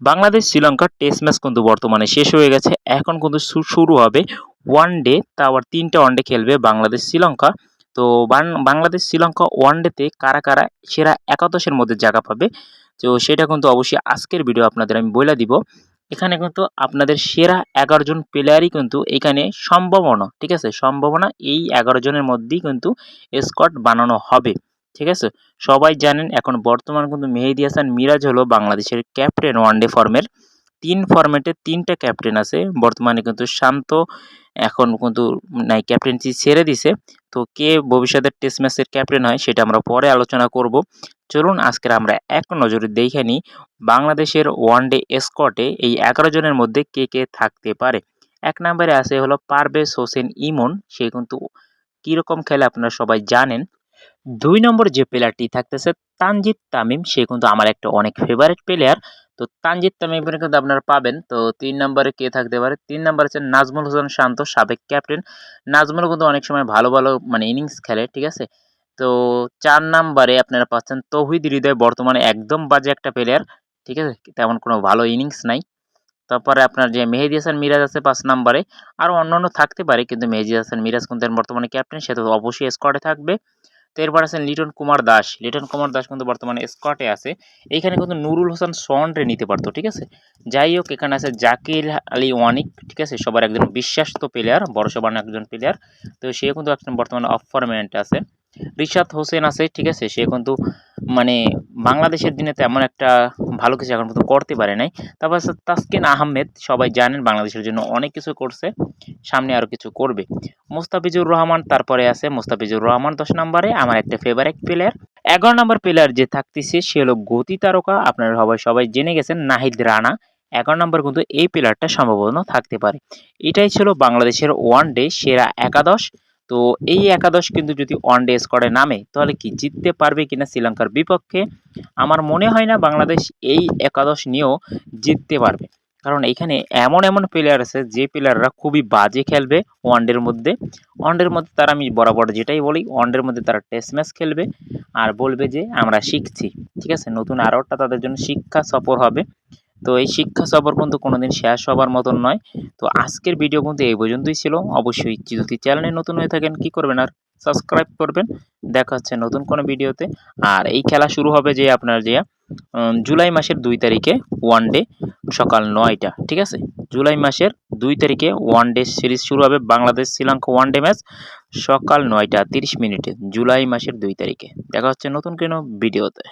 বাংলাদেশ শ্রীলঙ্কার test match কিন্তু বর্তমানে শেষ হয়ে গেছে। এখন কিন্তু শুরু হবে ওয়ান ডে তা আবার তিনটা ওয়ান ডে খেলবে বাংলাদেশ, শ্রীলঙ্কা। তো বাংলাদেশ, শ্রীলঙ্কা ওয়ান ডেতে কারা কারা সেরা একাদশের মধ্যে জায়গা পাবে? তো সেটা কিন্তু অবশ্যই আজকের ভিডিও আপনাদের আমি বলে দিব। এখানে কিন্তু আপনাদের সেরা এগারো জন প্লেয়ারই কিন্তু এখানে সম্ভাবনা, ঠিক আছে? সম্ভাবনা এই এগারো জনের মধ্যেই কিন্তু স্কোয়াড বানানো হবে। ঠিক আছে? সবাই জানেন এখন বর্তমান কিন্তু মেহেদি হাসান মিরাজ হলো বাংলাদেশের ক্যাপ্টেন ওয়ানডে ফর্মের। তিন ফরম্যাটে তিনটা ক্যাপ্টেন আছে। বর্তমানে কিন্তু শান্ত এখন কিন্তু নাই ক্যাপ্টেন্সি ছেড়ে দিছে। তো কে ভবিষ্যতের টেস্ট ম্যাচের ক্যাপ্টেন হয় সেটা আমরা পরে আলোচনা করব। চলুন আজকের আমরা এক নজরে দেখে নিই বাংলাদেশের ওয়ানডে স্কোয়াডে এই এগারো জনের মধ্যে কে কে থাকতে পারে। এক নম্বরে আছে হলো পারভেজ হোসেন ইমন। সে কিন্তু কীরকম খেলে আপনারা সবাই জানেন। দুই নম্বর যে প্লেয়ারটি থাকতেছে তানজিদ তামিম, সে কিন্তু আমার একটা অনেক ফেভারিট প্লেয়ার তো তানজিদ তামিমের কিন্তু আপনারা পাবেন। তো তিন নম্বরে কে থাকতে পারে? তিন নম্বর হচ্ছে নাজমুল হোসেন শান্ত, সাবেক ক্যাপ্টেন নাজমুল কিন্তু অনেক সময় ভালো ভালো মানে ইনিংস খেলে, ঠিক আছে? তো চার নম্বরে আপনারা পাচ্ছেন তৌহিদ হৃদয়, বর্তমানে একদম বাজে একটা প্লেয়ার ঠিক আছে? তেমন কোনো ভালো ইনিংস নাই। তারপরে আপনার যে মেহেদি হাসান মিরাজ আছে পাঁচ নম্বরে। আরও অন্যান্য থাকতে পারে, কিন্তু মেহেদি হাসান মিরাজ কিন্তু বর্তমানে ক্যাপ্টেন সে তো অবশ্যই স্কোয়াডে থাকবে। তো এরপর আছেন লিটন কুমার দাস। লিটন কুমার দাস কিন্তু বর্তমানে স্কটে আছে। এইখানে কিন্তু নুরুল হোসেন সনরে নিতে পারতো ঠিক আছে? যাই হোক, এখানে আছে জাকির আলী ওয়ানিক, ঠিক আছে? সবার একজন বিশ্বাস্ত প্লেয়ার বড় সবার একজন প্লেয়ার তো সে কিন্তু এখন বর্তমানে অফ ফরমেন্ট আছে। রিশাদ হোসেন আছে, ঠিক আছে? সে কিন্তু মানে বাংলাদেশের দিনে তেমন একটা ভালো কিছু এখন পর্যন্ত করতে পারে নাই। তারপর তাসকিন আহমেদ, সবাই জানেন বাংলাদেশের জন্য অনেক কিছু করছে, সামনে আরও কিছু করবে। মোস্তাফিজুর রহমান, তারপরে আছে মোস্তাফিজুর রহমান দশ নম্বরে, আমার একটা ফেভারিট প্লেয়ার এগারো নম্বর প্লেয়ার যে থাকতেছে, সে হলো গতি তারকা। আপনারা সবাই সবাই জেনে গেছেন, নাহিদ রানা। এগারো নম্বর কিন্তু এই প্লেয়ারটা সম্ভাবনা থাকতে পারে। এটাই ছিল বাংলাদেশের ওয়ান ডে সেরা একাদশ। তো এই একাদশ কিন্তু যদি ওয়ান ডে স্কোয়াডে নামে, তাহলে কি জিততে পারবে কিনা শ্রীলঙ্কার বিপক্ষে? আমার মনে হয় না বাংলাদেশ এই একাদশ নিয়েও জিততে পারবে। কারণ এখানে এমন এমন প্লেয়ার আছে, যে প্লেয়াররা খুবই বাজে খেলবে ওয়ানডের মধ্যে। ওয়ানডের মধ্যে তারা আমি বরাবর যেটাই বলি ওয়ানডের মধ্যে তারা টেস্ট ম্যাচ খেলবে আর বলবে যে আমরা শিখছি, ঠিক আছে? নতুন আরোটা তাদের জন্য শিক্ষা সফর হবে। তো এই শিক্ষা সফর কিন্তু কোনোদিন শেষ হবার মতন নয়। তো আজকের ভিডিও কিন্তু এই পর্যন্তই ছিল। অবশ্যই যদি চ্যানেলে নতুন হয়ে থাকেন, কি করবেন আর সাবস্ক্রাইব করবেন। দেখা হচ্ছে নতুন কোনো ভিডিওতে আর এই খেলা শুরু হবে যে আপনার যে জুলাই মাসের দুই তারিখে ওয়ান ডে সকাল নয়টা, ঠিক আছে? জুলাই মাসের দুই তারিখে ওয়ান ডে সিরিজ শুরু হবে Bangladesh Sri Lanka one day match সকাল নয়টা তিরিশ মিনিটে, জুলাই মাসের দুই তারিখে। দেখা হচ্ছে নতুন কোনো ভিডিওতে